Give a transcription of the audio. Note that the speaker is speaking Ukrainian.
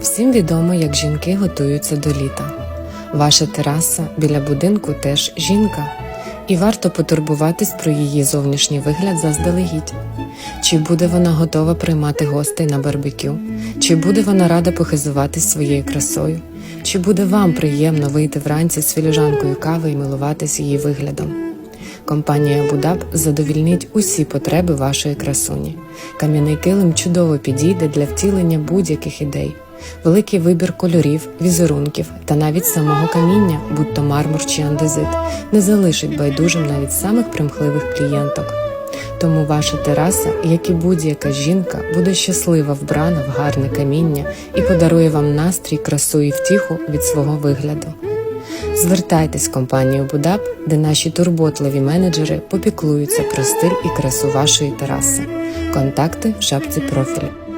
Всім відомо, як жінки готуються до літа. Ваша тераса біля будинку теж жінка, і варто потурбуватись про її зовнішній вигляд заздалегідь. Чи буде вона готова приймати гостей на барбекю? Чи буде вона рада похизуватись своєю красою? Чи буде вам приємно вийти вранці з філіжанкою кави і милуватись її виглядом? Компанія Будап задовільнить усі потреби вашої красуні. Кам'яний килим чудово підійде для втілення будь-яких ідей. Великий вибір кольорів, візерунків та навіть самого каміння, будь то мармур чи андезит, не залишить байдужим навіть самих примхливих клієнток. Тому ваша тераса, як і будь-яка жінка, буде щаслива вбрана в гарне каміння і подарує вам настрій, красу і втіху від свого вигляду. Звертайтесь в компанію Будап, де наші турботливі менеджери попіклуються про стиль і красу вашої тераси. Контакти в шапці профілю.